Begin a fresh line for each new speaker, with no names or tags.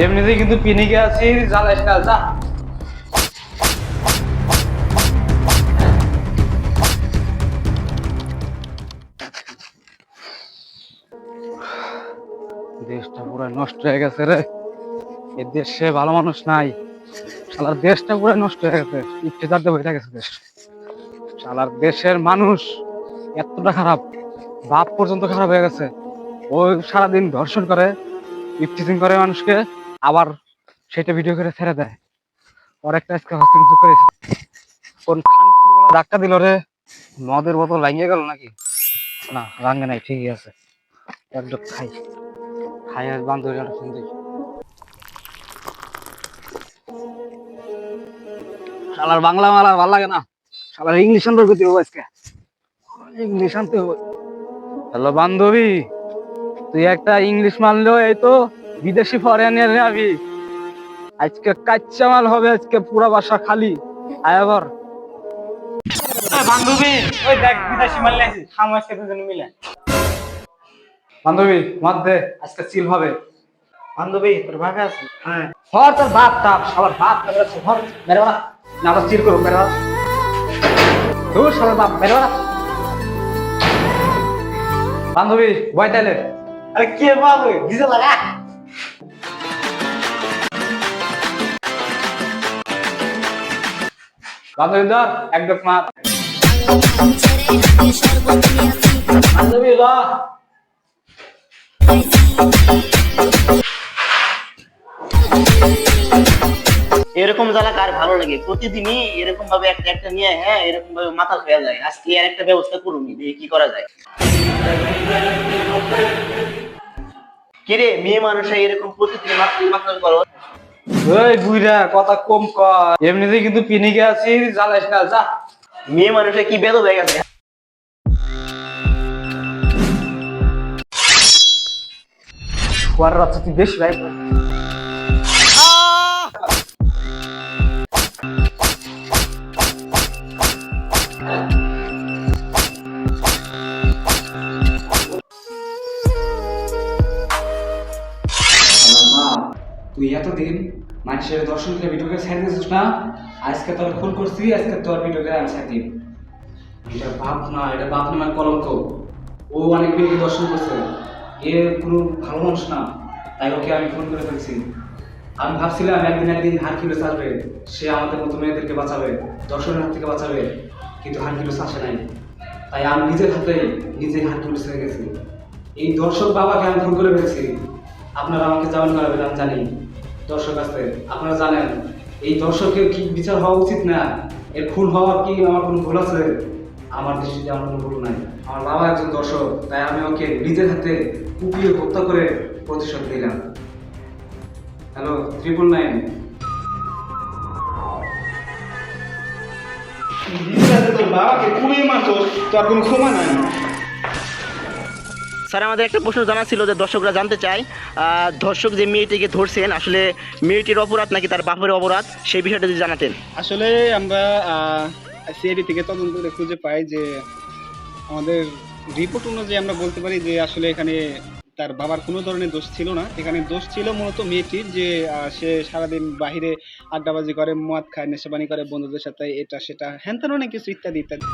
এমনিতেই কিন্তু পিনিকে আছি জ্বালাইস না যা। দেশটা পুরো নষ্ট হয়ে গেছে রে। এ দেশে ভালো মানুষ নাই। শালার দেশটা পুরো নষ্ট হয়ে গেছে। ইফতেদারতে বইটা গেছে দেশ। শালার দেশের মানুষ এতটা খারাপ, বাপ পর্যন্ত খারাপ হয়ে গেছে। ও সারাদিন ধর্ষণ করে ইফটিজিং করে মানুষকে। আবার সেটা ভিডিও করে ছেড়ে দেয়। ওর একটা আজকে হস্পিটাল করেছে। কোন ধাক্কা দিল রে? মদের বোতল লাগিয়ে গেল নাকি? না রাঙ্গে নাই, ঠিকই আছে। একদম খাই। খাই আর বান্ধবী শুনতে শালার বাংলা মালার ভালো লাগে না। শালার ইংলিশ আনতে গতি হব আজকে। ইংলিশ আনতে হবে। হ্যালো বান্ধবী, তুই একটা ইংলিশ মানলেও এই তো বিদেশি ফরেনের যাবি আজকে কাচ্চা মাল হবে আজকে পুরো বাসা খালি। আয়াবর
বান্ধবী ওই দেখ বিদেশি মাল মিলে।
বান্ধবী মত দে আজকে চিল হবে।
বান্ধবী তোর ভাবে আছে? হ্যাঁ।
হর তোর বাপ টাপ সবার বাপ টাপ আছে হর মেরে বাড়া না আবার চিল মেরে সবার বাপ মেরে বান্ধবী বয় তাইলে।
আরে কে বাবু লাগা।
এক বান্ধবী
এরকম জ্বালা কার ভালো লাগে? প্রতিদিনই এরকম ভাবে একটা একটা নিয়ে হ্যাঁ এরকম ভাবে মাথা খেয়ে যায়। আজকে আর একটা ব্যবস্থা করুন কি করা যায়। কিরে, মেয়ে মানুষে এরকম প্রতিদিন মাথা মাথা করো
ওই বুইরা কথা কম কর এমনিতে কিন্তু পিনিকে আছি জ্বালাইস না যা।
মেয়ে মানুষে কি বেদ হয়ে গেছে?
তুই বেশি ভাই।
তুই এতদিন মানুষের দর্শন করে ভিডিও করে ছেড়ে দিয়েছিস না? আজকে তোর খুন করছি, আজকে তোর ভিডিও করে আমি ছেড়ে এটা বাপ না, এটা বাপ নামের কলঙ্ক। ও অনেক মেয়েকে দর্শন করছে। এ কোনো ভালো মানুষ না, তাই ওকে আমি ফোন করে ফেলছি। আমি ভাবছিলাম একদিন একদিন হার হারকিউলিস আসবে। সে আমাদের মতো মেয়েদেরকে বাঁচাবে, দর্শনের হাত থেকে বাঁচাবে, কিন্তু হার হারকিউলিস আসে নাই। তাই আমি নিজের হাতে নিজে হারকিউলিস হয়ে গেছি। এই দর্শক বাবাকে আমি ফোন করে ফেলছি। আপনারা আমাকে যেমন করাবেন আমি জানি। দর্শক আছে, আপনারা জানেন, এই দর্শকের কি বিচার হওয়া উচিত না? এর খুন হওয়ার কি আমার কোনো ভুল আছে? আমার দৃষ্টিতে আমার কোনো ভুল নাই। আমার বাবা একজন দর্শক, তাই আমি ওকে নিজের হাতে কুপিয়ে হত্যা করে প্রতিশোধ দিলাম হ্যালো, ত্রিপুল নাইন।
তোর বাবাকে খুবই মারতো তোর কোনো ক্ষমা নাই।
স্যার, আমাদের একটা প্রশ্ন জানা ছিল যে দর্শকরা জানতে চায় দর্শক যে মেয়েটিকে ধরছেন, আসলে মেয়েটির অপরাধ নাকি তার বাপের অপরাধ? সেই বিষয়টা যদি জানাতেন।
আসলে আমরা সিআইডি থেকে তদন্ত করে খুঁজে পাই যে আমাদের রিপোর্ট অনুযায়ী আমরা বলতে পারি যে আসলে এখানে তার বাবার কোনো ধরনের দোষ ছিল না। এখানে দোষ ছিল মূলত মেয়েটির যে সে সারাদিন বাহিরে আড্ডাবাজি করে, মদ খায় নেশাবানি করে, বন্ধুদের সাথে এটা সেটা হ্যান তেন অনেক কিছু ইত্যাদি ইত্যাদি।